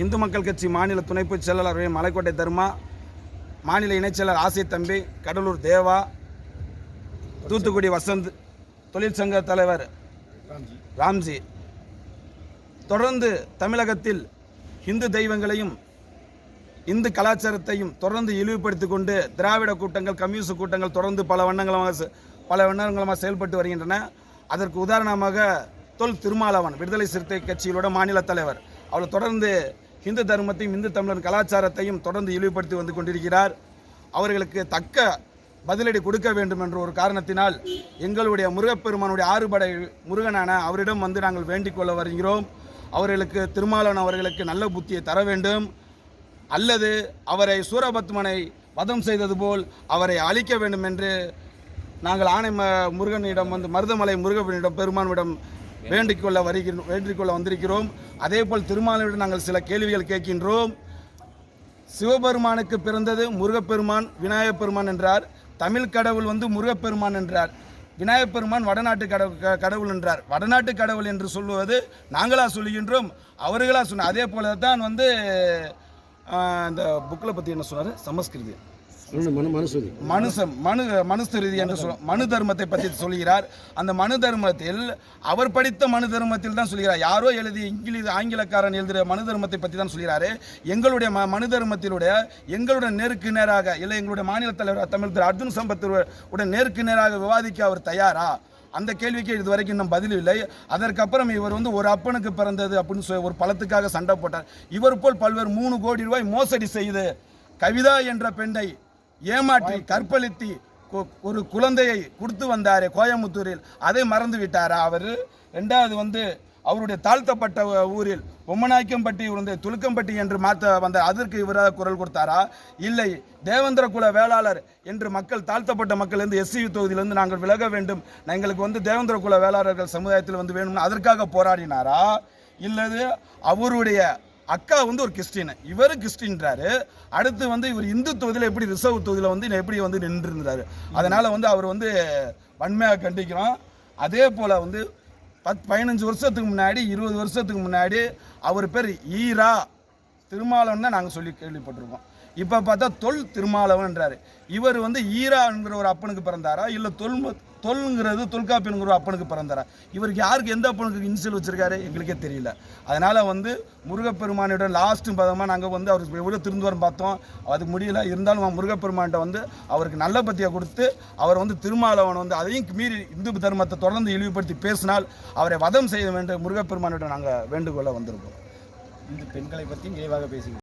இந்து மக்கள் கட்சி மாநில துணை பொதுச் செயலாளர். மலைக்கோட்டை தர்மா மாநில இணைச்செயலர் ஆசை தம்பி கடலூர் தேவா தூத்துக்குடி வசந்த் தொழிற்சங்க தலைவர் ராம்ஜி. தொடர்ந்து தமிழகத்தில் இந்து தெய்வங்களையும் இந்து கலாச்சாரத்தையும் தொடர்ந்து இழிவுபடுத்தி கொண்டு திராவிட கூட்டங்கள் கம்யூனிஸ்ட் கூட்டங்கள் தொடர்ந்து பல வண்ணங்களமாக செ- பல வண்ணங்களமாக செயல்பட்டு வருகின்றன. அதற்கு உதாரணமாக தொல் திருமாலவன் விடுதலை சிறுத்தை கட்சியிலோட மாநில தலைவர். அவர் தொடர்ந்து இந்து தர்மத்தையும் இந்து தமிழர் கலாச்சாரத்தையும் தொடர்ந்து இழிவுபடுத்தி வந்து கொண்டிருக்கிறார். அவர்களுக்கு தக்க பதிலடி கொடுக்க வேண்டும் என்ற ஒரு காரணத்தினால் எங்களுடைய முருகப்பெருமானுடைய ஆறுபடை முருகனான அவரிடம் வந்து நாங்கள் வேண்டிக் கொள்ள வருகிறோம். அவர்களுக்கு திருமாலன் அவர்களுக்கு நல்ல புத்தியை தர வேண்டும். அல்லது அவரை சூரபத்மனை வதம் செய்தது போல் அவரை அழிக்க வேண்டும் என்று நாங்கள் ஆணை ம- முருகனிடம் வந்து மருதமலை முருகனிடம் பெருமானிடம் வேண்டிக்கொள்ள வருகிறோம் வேண்டிக்கொள்ள வந்திருக்கிறோம். அதே போல் திருமாலிடம் நாங்கள் சில கேள்விகள் கேட்கின்றோம். சிவபெருமானுக்கு பிறந்தது முருகப்பெருமான் விநாயகப் பெருமான் என்றார். தமிழ் கடவுள் வந்து முருகப்பெருமான் என்றார். விநாயகப் பெருமான் வடநாட்டு கடவுள் க- கடவுள் என்றார். வடநாட்டு கடவுள் என்று சொல்லுவது நாங்களா சொல்லுகின்றோம். அவர்களாக சொன்ன அதே போல தான் வந்து இந்த புக்கில் பற்றி என்ன சொன்னார்? சமஸ்கிருதி. மனு மனு மனுசுதி ரீதி என்று சொல் மனு தர்மத்தை பற்றி சொல்கிறார். அந்த மனு தர்மத்தில் அவர் படித்த மனு தர்மத்தில் தான் சொல்கிறார். யாரோ எழுதி இங்கிலீஷ் ஆங்கிலக்காரன் எழுதுகிற மனு தர்மத்தை பற்றி தான் சொல்கிறாரு. எங்களுடைய ம மனு தர்மத்திலுடைய எங்களுடைய நேருக்கு நேராக இல்லை எங்களுடைய மாநில தலைவர் தமிழ் திரு அர்ஜுன் சம்பத் உடன் நேருக்கு நேராக விவாதிக்க அவர் தயாரா? அந்த கேள்விக்கு இது வரைக்கும் இன்னும் பதில் இல்லை. அதற்கப்புறம் இவர் வந்து ஒரு அப்பனுக்கு பிறந்தது அப்படின்னு சொல்லி ஒரு பழத்துக்காக சண்டை போட்டார். இவர் போல் பல்வேறு மூணு கோடி ரூபாய் மோசடி செய்து கவிதா என்ற பெண்ணை ஏமாற்றி கற்பழித்து ஒரு குழந்தையை கொடுத்து வந்தாரே கோயம்புத்தூரில். அதை மறந்து விட்டாரா அவர்? ரெண்டாவது வந்து அவருடைய தாழ்த்தப்பட்ட ஊரில் பொம்மநாய்க்கம்பட்டி உருந்து துலுக்கம்பட்டி என்று மாற்ற வந்த அதற்கு இவராக குரல் கொடுத்தாரா? இல்லை. தேவேந்திர குல வேளாளர் என்று மக்கள் தாழ்த்தப்பட்ட மக்கள் இருந்து எஸ்சி தொகுதியிலிருந்து நாங்கள் விலக வேண்டும். எங்களுக்கு வந்து தேவேந்திர குல வேளாளர்கள் சமுதாயத்தில் வந்து வேணும்னு அதற்காக போராடினாரா? இல்லது அவருடைய அக்கா வந்து ஒரு கிறிஸ்டின். இவர் கிறிஸ்டின்றாரு. அடுத்து வந்து இவர் இந்து தொகுதியில் எப்படி ரிசர்வ் தொகுதியில் வந்து எப்படி வந்து நின்றுருந்தாரு. அதனால் வந்து அவர் வந்து வன்மையாக கண்டிக்கிறோம். அதே போல் வந்து பத் பதினஞ்சு வருஷத்துக்கு முன்னாடி இருபது வருஷத்துக்கு முன்னாடி அவர் பேர் ஈரா. திருமாலவன் தான் நாங்கள் சொல்லி கேள்விப்பட்டிருக்கோம். இப்போ பார்த்தா தொல் திருமாலவன்ன்றாரு இவர் வந்து ஈராங்கிற ஒரு அப்பனுக்கு பிறந்தாரா? இல்லை தொல்மத் தொல்ங்கிறது தொல்காப்பியனுங்கிற அப்பனுக்கு பிறந்தாரா இவருக்கு யாருக்கு எந்த அப்பனுக்கு இன்சியல் வச்சிருக்காரு எங்களுக்கே தெரியல. அதனால் வந்து முருகப்பெருமானோட லாஸ்ட்டு பதமாக நாங்கள் வந்து அவருக்கு எவ்வளோ திருந்துவரம் பார்த்தோம். அது முடியல. இருந்தாலும் அவன் முருகப்பெருமான்கிட்ட வந்து அவருக்கு நல்ல பத்தியாக கொடுத்து அவர் வந்து திருமாலவன் வந்து அதையும் மீறி இந்து தர்மத்தை தொடர்ந்து இழிவுபடுத்தி பேசினால் அவரை வதம் செய்ய வேண்டும். முருகப்பெருமானோட நாங்கள் வேண்டுகோளை வந்திருக்கோம். இந்த பெண்களை பற்றி விரைவாக பேசுகிறோம்